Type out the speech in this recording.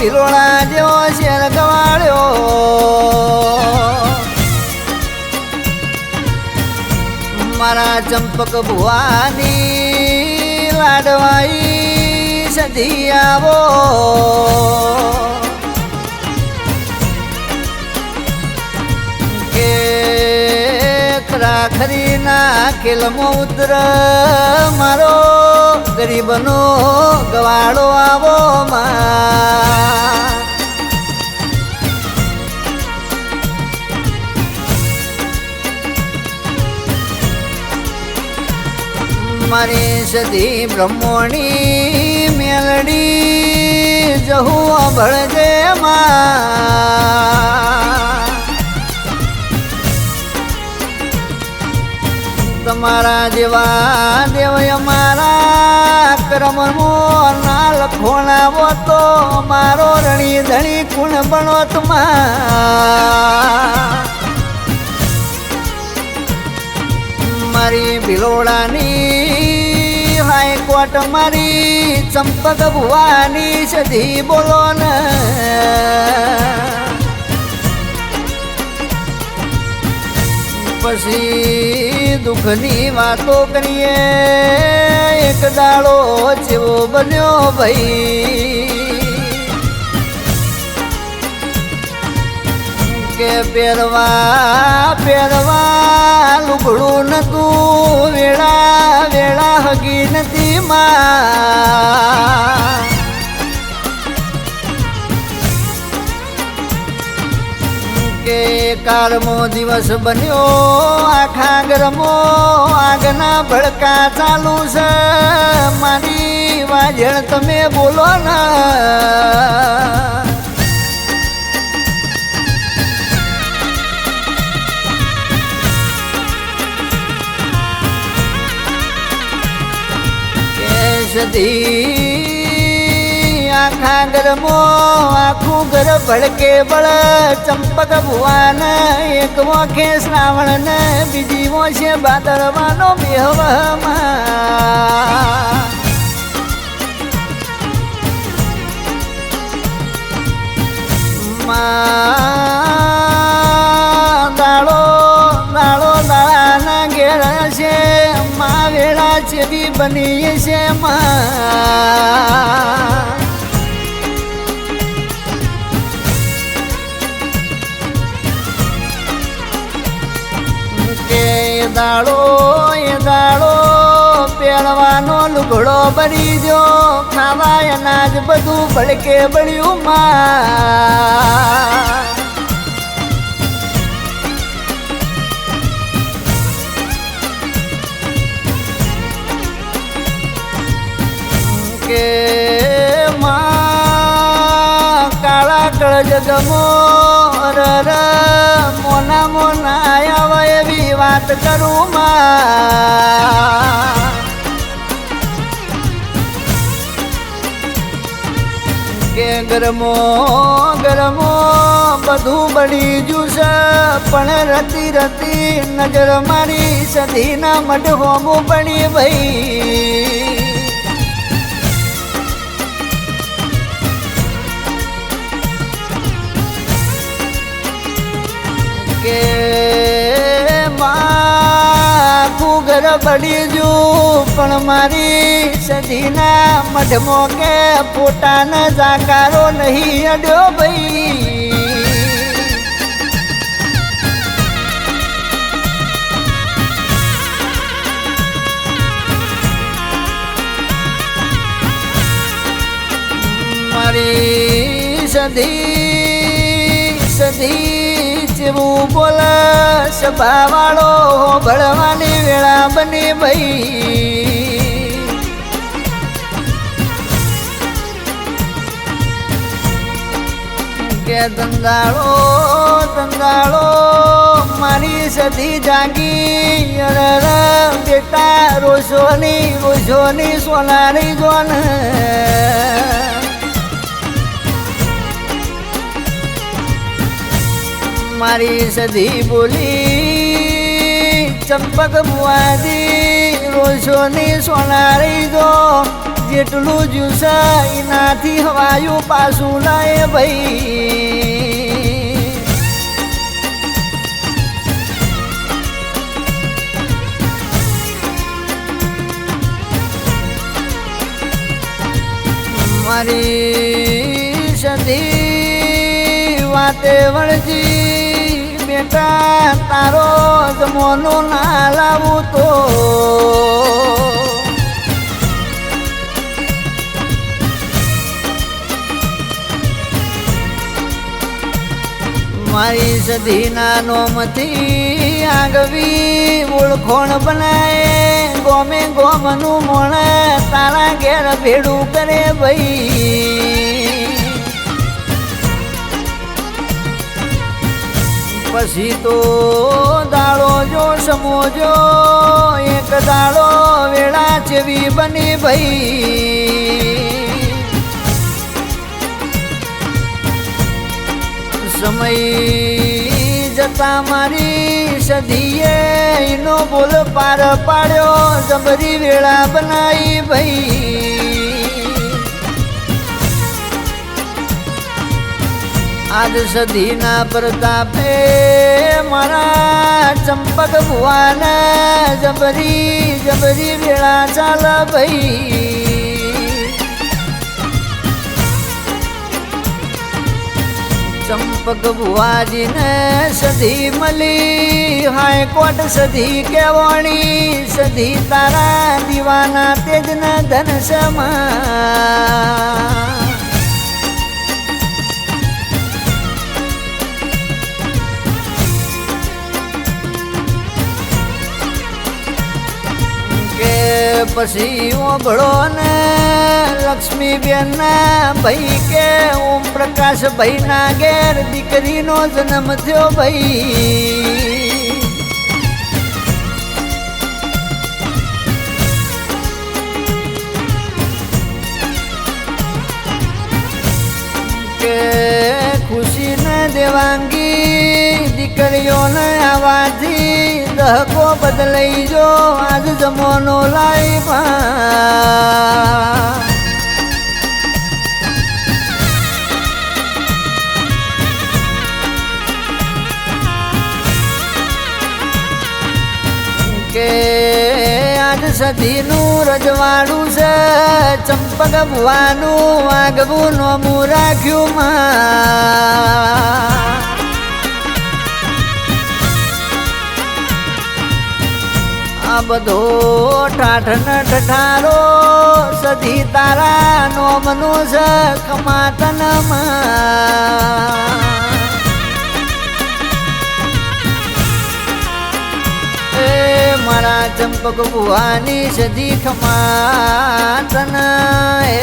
ભીલોડા જેવો શેર ગવાડ્યો મારા ચંપક ભુવાની લાડવાઈ સધી આવો. કે ખરાખરીના ખેલમો ઉતર મારો ગરીબનો ગવાડો સધી બ્રહ્મણી મેલડી જહું મા. તમારા જેવા દેવ અમારા કર્મો ના લખોણાવો તો મારો રણી ધણી કુણ બનો મારી ભિલોડાની હાઈકોર્ટ મારી, ચંપક ભુવાની સધી બોલો ને. પછી દુઃખની વાતો કરીએ, એક દાડો જેવો બન્યો ભાઈ. કે પહેરવા પહેરવા લુગડું નતું, વેળા વેળા હગી નથી. માં કે કાળમો દિવસ બન્યો, આખા ગરમો આગના ભડકા ચાલુ છે. મારી વાજણ તમે બોલો ના. કેસદી આખા ગરમો આખું ઘર ભડકે બળ ચંપક ભુવાન, એક મોખે શ્રાવણ ને બીજી મોશે બાદળવાનો બેહવામાં માં બની છે કે દાડો, એ દાડો પહેરવાનો લુગડો બળી જો ખાવા અનાજ બધું ભડકે બળ્યું માં. કે માં કાળા કળજ ગમો રર મોના મોના આયા એવી વાત કરું માં. કે ગરમો ગરમો, બધું બળી જુશે પણ રતી રતી નજર મારી સધીના મઢ હોમું પડી ભાઈ જુ પણ મારી સધીના મઢમો કે પોતાના જાકારો નહીં અડ્યો ભાઈ. મારી સધી સધી જેવું બોલ, સભાવાળો ભળવાની વેળા બની ભાઈ. કે ધંધાળો ધંધાળો મારી સધી જાગી. બેટા રોશોની રોશોની સોનાની જોન. મારી સધી બોલી, ચંપક બુઆજી રોશોની સોનારી દો, જેટલું જ્યુસ એનાથી હવાયું પાછું લાય ભાઈ. મારી સધી વાતે વળજી જમોનો ના લાવું તો. મારી સધીના નોમથી આગવી ઓળખોણ બનાય. ગોમે ગોમનું મોણ તારા ઘેર ભેડું કરે ભાઈ. પછી તો દાડો જો સમોજો એક દાડો વેળા જેવી બની ભાઈ. સમય જતા મારી સધીએ એનો બોલ પાર પાડ્યો, જબરી વેળા બનાવી ભાઈ. આજ સદીના પ્રતાપે મારા ચંપક ભુવાને જબરી જબરી વેળા ચાલ ભાઈ. ચંપક ભુવાજીને સધી મળી હાઈકોર્ટ સધી કેવણી સધી તારા દીવાના તેજના ધન સમા. પછી ઓભળો ને લક્ષ્મીબેન ના ભાઈ કે ઓમ પ્રકાશ ભાઈ ના ઘેર દીકરીનો જન્મ થયો ભાઈ. કે ખુશી ને દેવાંગી, દીકરીઓને આવાથી દહકો બદલાઈ જો આજ જમોનો લાઈ કે આજ સધીનું રજવાડું છે, ચંપક ભવાનું આગવું નોમું રાખ્યું માં બધો ઠાઠ ન ઠઠારો સધી તારા નોમનું છે કમાતનમાં મારા ચંપક બુવાની સધી ખમાતન એ.